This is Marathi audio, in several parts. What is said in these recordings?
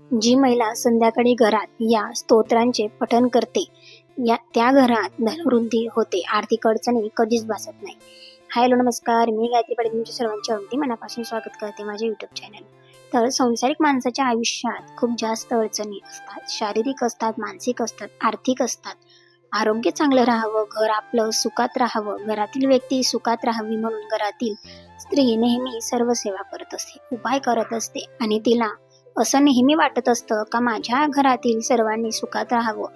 जी महिला संध्याकाळी घरात या स्तोत्रांचे पठण करते या त्या घरात धनवृद्धी होते. आर्थिक अडचणी कधीच भासत नाही. हॅलो नमस्कार. मी गायत्री पाटील तुमच्या सर्वांचे अगदी मनापासून स्वागत करते माझ्या युट्यूब चॅनल तर संसारिक माणसाच्या आयुष्यात खूप जास्त अडचणी असतात. शारीरिक असतात मानसिक असतात आर्थिक असतात. आरोग्य चांगलं राहावं घर आपलं सुखात राहावं घरातील व्यक्ती सुखात राहावी म्हणून घरातील स्त्री नेहमी सर्व सेवा करत असते उपाय करत असते आणि तिला असं नेहमी वाटत असतं का माझ्या घरातील सर्वांनी सुखात राहावं?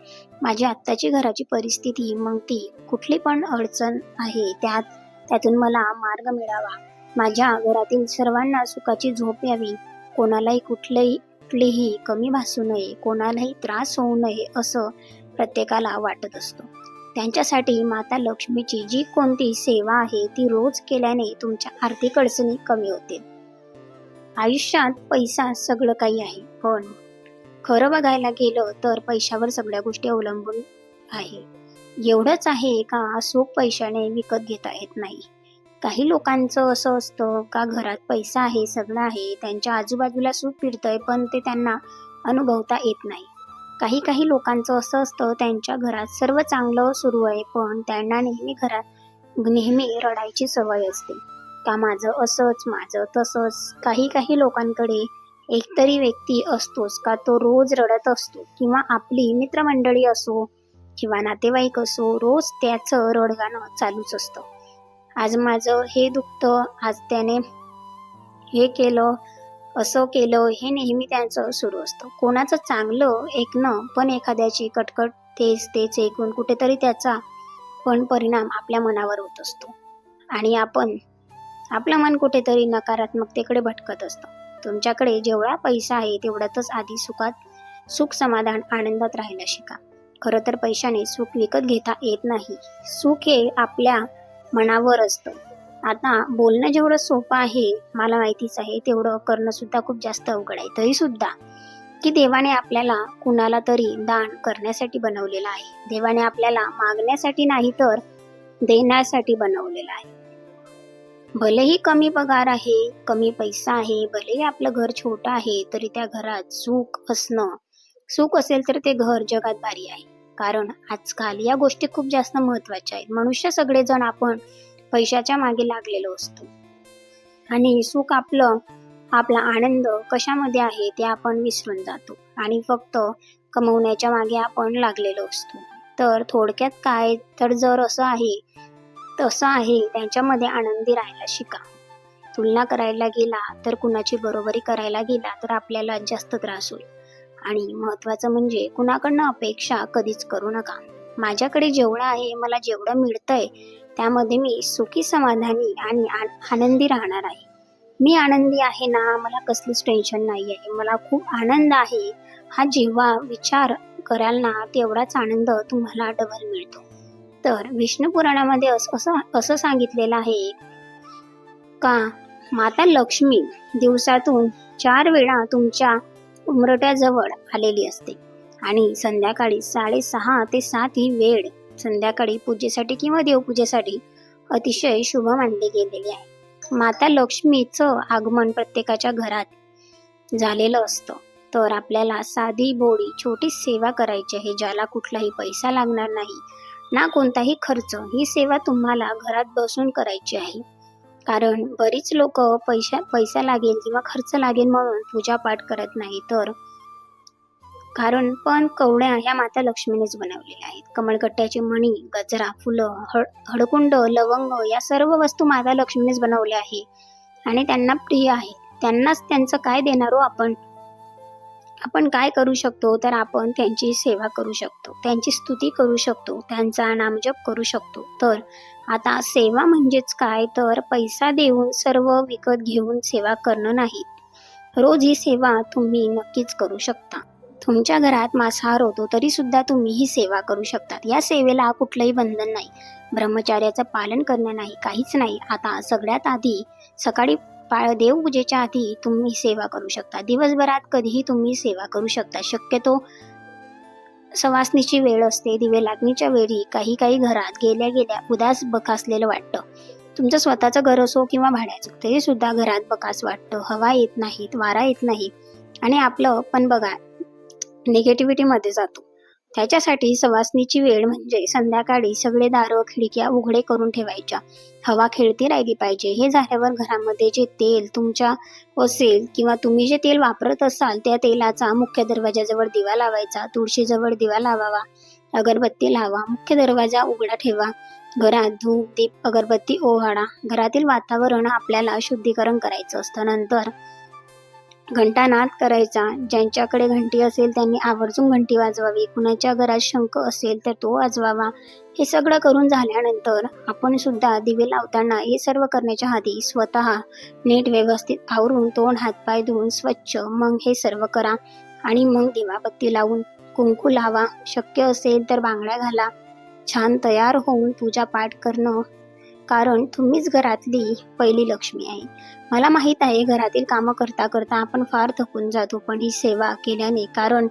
माझी आत्ताची घराची परिस्थिती मग ती कुठली पण अडचण आहे त्यात त्यातून मला मार्ग मिळावा. माझ्या घरातील सर्वांना सुखाची झोप यावी. कोणालाही कुठलंही कुठलीही कमी भासू नये कोणालाही त्रास होऊ नये असं प्रत्येकाला वाटत असतो. त्यांच्यासाठी माता लक्ष्मीची जी कोणती सेवा आहे ती रोज केल्याने तुमच्या आर्थिक अडचणी कमी होतील. आयुष्यात पैसा सगळं काही आहे. पण खरं बघायला गेलं तर पैशावर सगळ्या गोष्टी अवलंबून आहे. एवढंच आहे का सुख पैशाने विकत घेता येत नाही? काही लोकांचं असं असतं का घरात पैसा आहे सगळं आहे त्यांच्या आजूबाजूला सुख फिरतंय पण ते त्यांना अनुभवता येत नाही. काही काही लोकांचं असं असतं त्यांच्या घरात सर्व चांगलं सुरू आहे पण त्यांना नेहमी घरात नेहमी रडायची सवय असते. का माझं असंच माझं तसंच. काही काही लोकांकडे एकतरी व्यक्ती असतोच का तो रोज रडत असतो किंवा आपली मित्रमंडळी असो किंवा नातेवाईक असो रोज त्याचं रडगाणं चालूच असतं. आज माझं हे दुखतं आज त्याने हे केलं असं केलं हे नेहमी त्यांचं सुरू असतं. कोणाचं चांगलं ऐकणं पण एखाद्याची कटकट तेच तेच ऐकून कुठेतरी त्याचा पण परिणाम आपल्या मनावर होत असतो. आणि आपण आपलं मन कुठेतरी नकारात्मकतेकडे भटकत असतं. तुमच्याकडे जेवढा पैसा आहे तेवढ्यातच आधी सुखात सुख समाधान आनंदात राहायला शिका. खरं तर पैशाने सुख विकत घेता येत नाही. सुख हे आपल्या मनावर असतं. आता बोलणं जेवढं सोपं आहे मला माहितीच आहे तेवढं करणं सुद्धा खूप जास्त अवघड आहे. तरी सुद्धा की देवाने आपल्याला कुणाला तरी दान करण्यासाठी बनवलेलं आहे. देवाने आपल्याला मागण्यासाठी नाही तर देण्यासाठी बनवलेलं आहे. भलेही कमी पगार आहे कमी पैसा आहे भलेही आपलं घर छोटं आहे तरी त्या घरात सुख असणं सुख असेल तर ते घर जगात भारी आहे. कारण आजकाल या गोष्टी खूप जास्त महत्त्वाच्या आहेत. मनुष्य सगळेजण आपण पैशाच्या मागे लागलेलो असतो. आणि सुख आपलं आपला आनंद कशामध्ये आहे ते आपण विसरून जातो. आणि फक्त कमवण्याच्या मागे आपण लागलेलो असतो. तर थोडक्यात काय तर जर असं आहे तसं आहे त्यांच्यामध्ये आनंदी राहायला शिका. तुलना करायला गेला तर कुणाची बरोबरी करायला गेला तर आपल्याला जास्त त्रास होईल. आणि महत्वाचं म्हणजे कुणाकडनं अपेक्षा कधीच करू नका. माझ्याकडे जेवढं आहे मला जेवढं मिळतंय त्यामध्ये मी सुखी समाधानी आणि आ- आनंदी राहणार आहे. मी आनंदी आहे ना मला कसलीच टेन्शन नाही आहे मला खूप आनंद आहे. हा जेव्हा विचार कराल ना तेवढाच आनंद तुम्हाला डबल मिळतो. तर विष्णू पुराणामध्ये असं असं सांगितलेलं आहे. का? माता लक्ष्मी दिवसातून चार वेळा तुमच्या उमरट्याजवळ आलेली असते. आणि संध्याकाळी साडेसहा ते सात ही वेळ संध्याकाळी पूजेसाठी किंवा देवपूजेसाठी अतिशय शुभ मानली गेलेली आहे. माता लक्ष्मीचं आगमन प्रत्येकाच्या घरात झालेलं असतं. तर आपल्याला साधी बोडी छोटी सेवा करायची आहे ज्याला कुठलाही पैसा लागणार नाही. ना कोणताही खर्च ही सेवा तुम्हाला घरात बसून करायची आहे. कारण बरीच लोक पैसा पैसा लागेल किंवा खर्च लागेल म्हणून पूजापाठ करत नाही तर. कारण पण कवड्या ह्या माता लक्ष्मीनेच बनवलेल्या आहेत. कमळकट्ट्याचे मणी गजरा फुलं हळ हळकुंड लवंग या सर्व वस्तू माता लक्ष्मीनेच बनवल्या आहे आणि त्यांना प्रिय आहे. त्यांनाच त्यांचं काय देणार हो आपण? आपण काय करू शकतो तर आपण त्यांची सेवा करू शकतो त्यांची स्तुती करू शकतो त्यांचा नामजप करू शकतो. तर आता सेवा म्हणजेच काय? तर पैसा देऊन सर्व विकत घेऊन सेवा करणं नाही. रोज ही सेवा तुम्ही नक्कीच करू शकता. तुमच्या घरात मांसाहार होतो तरी सुद्धा तुम्ही ही सेवा करू शकतात. या सेवेला कुठलंही बंधन नाही. ब्रह्मचार्याचं पालन करणं नाही काहीच नाही. आता सगळ्यात आधी सकाळी पाळ देवपूजेच्या आधी तुम्ही सेवा करू शकता. दिवसभरात कधीही तुम्ही सेवा करू शकता. शक्यतो सवासणीची वेळ असते दिवे लागणीच्या वेळी काही काही घरात गेल्या गेल्या उदास बकासलेलं वाटतं. तुमचं स्वतःचं घर असो किंवा भाड्याचं तरी सुद्धा घरात बकास वाटतं. हवा येत नाहीत वारा येत नाही. आणि आपलं पण बघा निगेटिव्हिटीमध्ये जातो. त्याच्यासाठी सवासणीची वेळ म्हणजे संध्याकाळी सगळे दारं खिडक्या उघडे करून ठेवायच्या. हवा खेळती राहिली पाहिजे. हे झाल्यावर घरामध्ये जे तेल तुमच्या असेल किंवा तुम्ही जे तेल वापरत असाल त्या तेलाचा मुख्य दरवाजाजवळ दिवा लावायचा. तुळशीजवळ दिवा लावावा. अगरबत्ती लावा. मुख्य दरवाजा उघडा ठेवा. घरात धूप दीप अगरबत्ती ओवाळा. घरातील वातावरण आपल्याला शुद्धीकरण करायचं असतं. नंतर घंटानाद करायचा. ज्यांच्याकडे घंटी असेल त्यांनी आवर्जून घंटी वाजवावी. कुणाच्या घरात शंख असेल तर तो वाजवावा. हे सगळं करून झाल्यानंतर आपण सुद्धा दिवे लावताना हे सर्व करण्याच्या आधी स्वतः नीट व्यवस्थित आवरून तोंड हातपाय धुवून स्वच्छ मग हे सर्व करा आणि मग दिवाबत्ती लावून कुंकू लावा. शक्य असेल तर बांगड्या घाला. छान तयार होऊन पूजा पाठ करणं कारण तुम्हीच घरातली पहिली लक्ष्मी आहे. मला माहीत आहे घरातील कामं करता करता आपण फार थकून जातो पण ही सेवा केल्याने कारण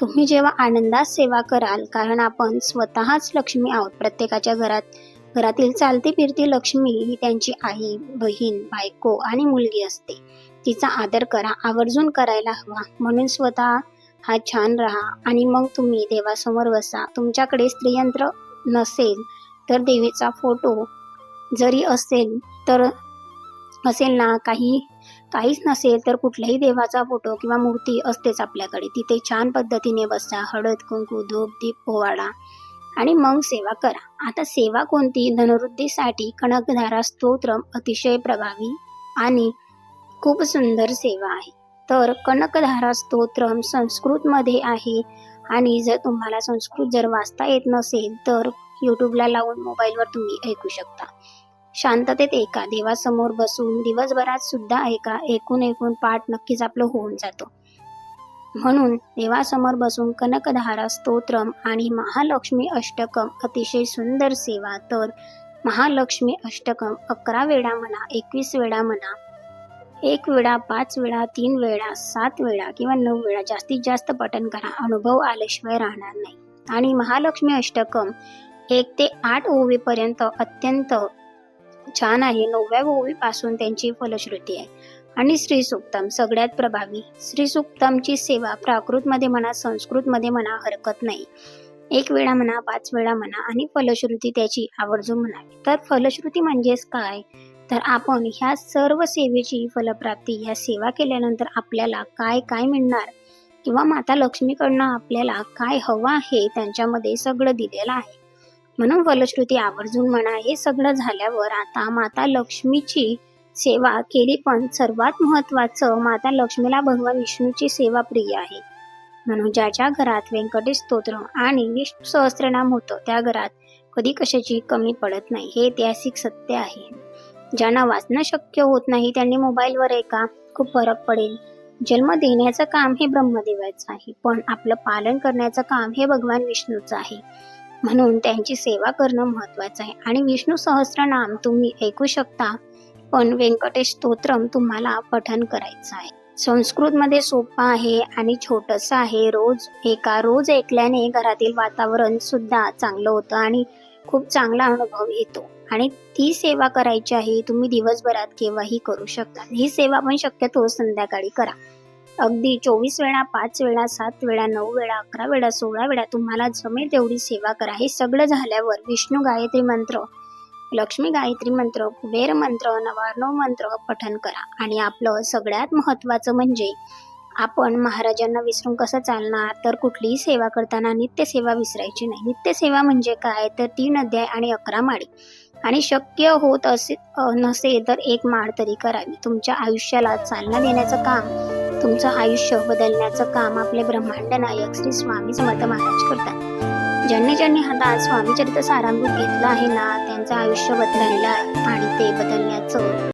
तुम्ही जेव्हा आनंदात सेवा कराल कारण आपण स्वतःच लक्ष्मी आहोत. प्रत्येकाच्या घरात घरातील चालती फिरती लक्ष्मी ही त्यांची आई बहीण बायको आणि मुलगी असते. तिचा आदर करा आवर्जून करायला हवा. म्हणून स्वतः हा छान राहा आणि मग तुम्ही देवासमोर बसा. तुमच्याकडे स्त्रीयंत्र नसेल तर देवीचा फोटो जरी असेल तर असेल ना काही काहीच नसेल तर कुठल्याही देवाचा फोटो किंवा मूर्ती असतेच आपल्याकडे. तिथे छान पद्धतीने बसा हळद कुंकू धूप दीप पोवाडा आणि मग सेवा करा. आता सेवा कोणती? धनवृद्धीसाठी कणकधारा स्तोत्र अतिशय प्रभावी आणि खूप सुंदर सेवा आहे. तर कनकधारा स्तोत्रम संस्कृतमध्ये आहे आणि जर तुम्हाला संस्कृत जर वाचता येत नसेल तर यूट्यूबला लावून मोबाईलवर तुम्ही ऐकू शकता. शांततेत ऐका देवासमोर बसून दिवसभरात सुद्धा ऐका ऐकून ऐकून पाठ नक्कीच आपलं होऊन जातो. म्हणून देवासमोर बसून कनकधारा स्तोत्रम आणि महालक्ष्मी अष्टकम अतिशय सुंदर सेवा तर महालक्ष्मी अष्टकम अकरा वेळा म्हणा एकवीस वेळा म्हणा एक वेळा पाच वेळा तीन वेळा सात वेळा किंवा नऊ वेळा जास्तीत जास्त पठण करा. अनुभव आल्याशिवाय राहणार नाही. आणि महालक्ष्मी अष्टकम एक ते आठ ओवीपर्यंत अत्यंत छान आहे. नवव्या ओवीपासून त्यांची फलश्रुती आहे. आणि श्री सुक्तम सगळ्यात प्रभावी. श्री सुक्तमची सेवा प्राकृतमध्ये म्हणा संस्कृतमध्ये म्हणा हरकत नाही. एक वेळा म्हणा पाच वेळा म्हणा आणि फलश्रुती त्याची आवर्जून म्हणावी. तर फलश्रुती म्हणजेच काय? तर आपण ह्या सर्व सेवेची फलप्राप्ती या सेवा केल्यानंतर आपल्याला काय काय मिळणार? किंवा माता लक्ष्मीकडनं आपल्याला काय हवं आहे? त्यांच्यामध्ये सगळं दिलेलं आहे. म्हणून फलश्रुती आवर्जून म्हणा हे सगळं झाल्यावर आता माता लक्ष्मीची सेवा केली पण सर्वात महत्वाचं माता लक्ष्मीला भगवान विष्णूची सेवा प्रिय आहे. म्हणून ज्याच्या घरात व्यंकटेश स्तोत्र आणि विष्णू सहस्त्रनाम होतं त्या घरात कधी कशाची कमी पडत नाही हे ऐतिहासिक सत्य आहे. ज्यांना वाचणं शक्य होत नाही त्यांनी मोबाईलवर ऐका खूप फरक पडेल. जन्म देण्याचं काम हे ब्रह्मदेवाचं आहे पण आपलं पालन करण्याचं काम हे भगवान विष्णूचं आहे. म्हणून त्यांची सेवा करणं महत्वाचं आहे. आणि विष्णू सहस्रनाम तुम्ही ऐकू शकता पण व्यंकटेश स्तोत्रम तुम्हाला पठन करायचं आहे. संस्कृतमध्ये सोपं आहे आणि छोटंसं आहे. रोज एका रोज ऐकल्याने घरातील वातावरण सुद्धा चांगलं होतं आणि खूप चांगला अनुभव येतो. आणि ती सेवा करायची आहे तुम्ही दिवसभरात केव्हाही करू शकता. ही सेवा पण शक्यतो संध्याकाळी करा. अगदी चोवीस वेळा पाच वेळा सात वेळा नऊ वेळा अकरा वेळा सोळा वेळा तुम्हाला जमेल तेवढी सेवा करा. हे सगळं झाल्यावर विष्णू गायत्री मंत्र लक्ष्मी गायत्री मंत्र कुबेर मंत्र नवार्णव मंत्र पठन करा. आणि आपलं सगळ्यात महत्वाचं म्हणजे आपण महाराजांना विसरून कसं चालणार? तर कुठलीही सेवा करताना नित्य सेवा विसरायची नाही. नित्य सेवा म्हणजे काय? तर तीन अध्याय आणि अकरा माळी. आणि शक्य होत असे नसेल तर एक माळ तरी करावी. तुमच्या आयुष्याला चालना देण्याचं काम तुमचं आयुष्य बदलण्याचं काम आपले ब्रह्मांड नायक श्री स्वामी समर्थ महाराज करतात. ज्यांनी ज्यांनी हातात स्वामी चरित्र सारामृत घेतलं आहे ना त्यांचं आयुष्य बदललेलं आहे आणि ते बदलण्याचं